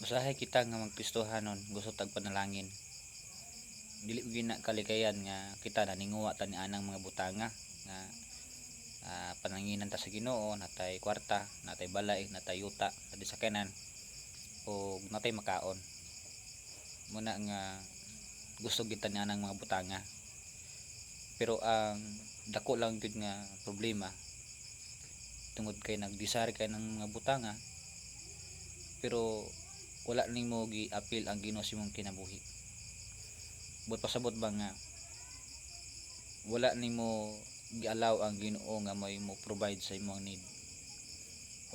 usahay kita nga magkristohanon gusto tag panalangin dili mo gina kalikayan nga kita naninguwa ta ni anang mga butanga nga ah, pananginan ta sa Ginoo natay kwarta natay balay natay yuta natay sakyanan o natay makaon. Muna nga gusto kita ni anang mga butanga. Pero ang dako lang gyud nga problema tungod kay nagdesire kay ng mga butanga pero wala nimo gi-appeal ang Ginoo sa imong kinabuhi. But pasabot ba nga wala nimo gi-allow ang Ginoo nga may mo provide sa imong need.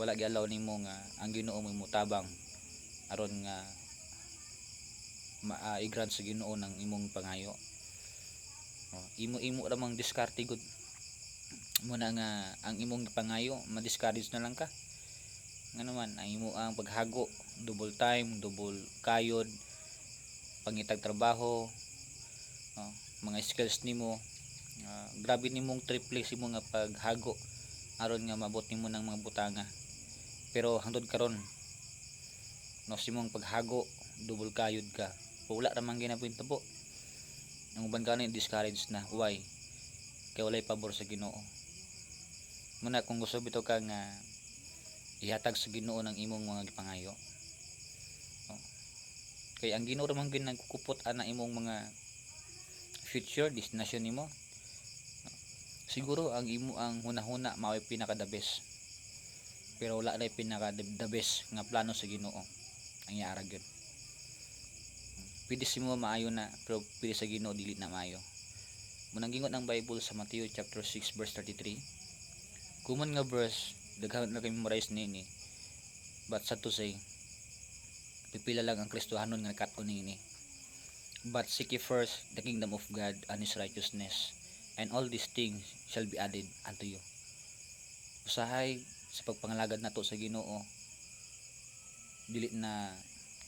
Wala gi-allow nimo nga ang Ginoo may mutabang aron nga ma-grant sa Ginoo ng imong pangayo. Oh, imo imo ramang diskarte gud. Muna nga ang imong pangayo ma-discourage na lang ka nga naman ang imo ang paghago. Double time double kayod pangitag trabaho oh, mga skills nimo. Ah, grabe nimong triple si mo nga paghago. Aron nga mabot nimo ng mga butanga. Pero hangtod karon no simong paghago double kayod ka. Wala ra man ginapintabo ang uban kanin discouraged na. Why? Kay walay pabor sa Ginoo. Muna kung gusto bitaw ka nga ihatag sa Ginoo ng imong mga gipangayo. Oh. kay ang Ginoo man gyud nagkukupot ana imong mga future destination nimo. Siguro ang imo ang hunahuna mao pinaka the best. Pero wala na pinaka the best nga plano sa Ginoo. Ang yara gyud. Pwede si mo maayo na pero pwede sa Ginoo dili na maayo. Munang gingon ang Bible sa Matthew chapter 6 verse 33 kuman nga verse daghan na kay memorize nini but sad to say pipila lang ang Kristohanon nga nakaton nini but seek ye first the kingdom of God and his righteousness and all these things shall be added unto you. Usahay sa pagpangalagad nato sa Ginoo dili na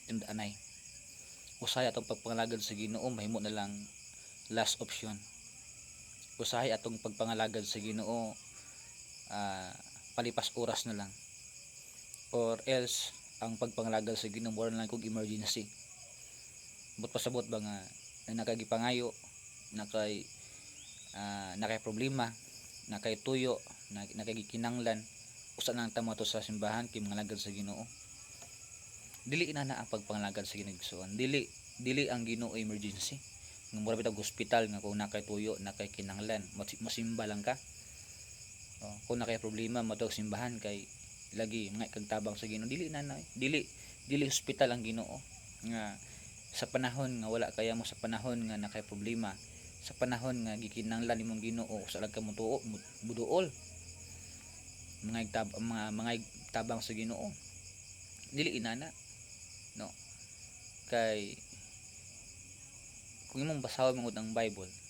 tindanay. Usahay atong pagpangalagad sa Ginoo mahimo na lang last option. Usahay atong pagpangalagad sa Ginoo ah, palipas oras na lang. Or else ang pagpangalagad sa Ginoo mura na lang kog emergency. But pasabot ba nga na nakagipangayo nakay ah, nakay problema nakay tuyo na, nakagikinanglan usa na tamo to sa simbahan kay mga lagad sa Ginoo dili na na ang pagpangalagad sa Ginoo dili dili ang Ginoo emergency nga mura bitag hospital nga kung nakay tuyo nakay kinanglan mas- masimba lang ka oh, kung nakay problema matog simbahan kay lagi mga kag sa Ginoo. Dili na na dili dili hospital ang Ginoo. Nga sa panahon nga wala kaya mo sa panahon nga nakay problema sa panahon nga gikinanglan imong Ginoo sa lag ka mo tuo buduol mga igtab mga mga tabang sa Ginoo. Dili inana no. Kay kung imong basahon mangud ang Bible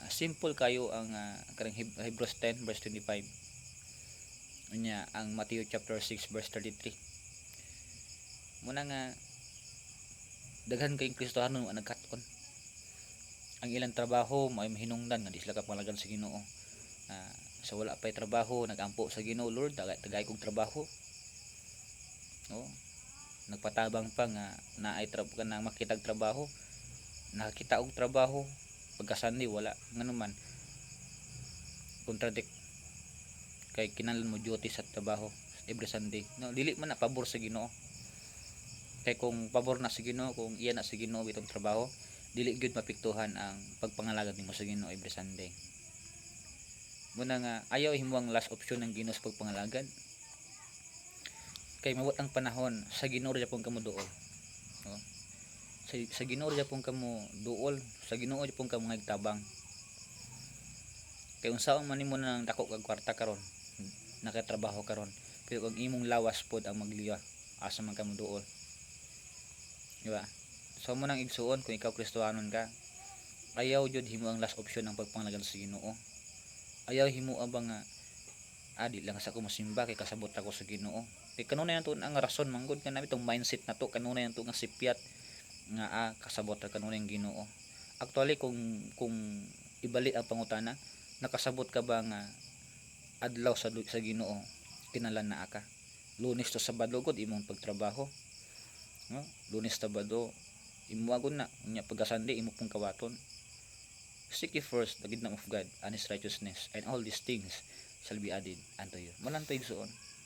ah, simple kayo ang uh, karang Heb- Hebrews 10 verse 25 unya ang Matthew chapter 6 verse 33 muna nga daghan kayong Kristohanon nga nagkaton ang ilang trabaho may mahinungdan nga di sila kapalagan sa Ginoo. Ah, sa wala pa'y trabaho nagampo sa Ginoo Lord tagay, tagay kong trabaho. No nagpatabang pa nga naay tra ka na makitag trabaho nakakita og trabaho pagka Sunday wala. Ngano man contradict. Kay kinahanglan mo duty sa trabaho every Sunday. No dili man na pabor sa Ginoo. Kay kung pabor na sa Ginoo kung iya na sa Ginoo bitong trabaho dili gyud mapiktuhan ang pagpangalagad nimo sa Ginoo every Sunday. Muna nga ayaw himo ang last option ng Ginoo sa pagpangalagad kay mawat ang panahon sa Ginoo ra pong kamo duol. No? Sa, sa Ginoo ra pong kamo duol sa Ginoo ra pong kamo nagtabang. Kay unsaon man nimo nang dako kag kwarta karon nakatrabaho karon. Pero kung imong lawas pod ang magliya asa man kamo duol. Di ba? So mo nang igsuon kung ikaw Kristohanon ka ayaw jud himo ang last option ng pagpangalagad sa Ginoo. Ayaw himo ba nga ah di lang sa ko mosimba kay kasabot ako sa Ginoo. Kay kanunay nato ang rason manggod ka na itong mindset na to kanunay nato nga sipyat nga ah kasabot ra kanunay ang Ginoo. Actually kung kung ibalik ang pangutana nakasabot ka ba nga adlaw sa sa Ginoo? Kinalan na aka lunes to sabado gud imong pagtrabaho. No? Lunes tabado imuwagon na. Unya pagka Sunday imo pong kawaton. Seek ye first the kingdom of God and his righteousness and all these things shall be added unto you. Manan pa igsuon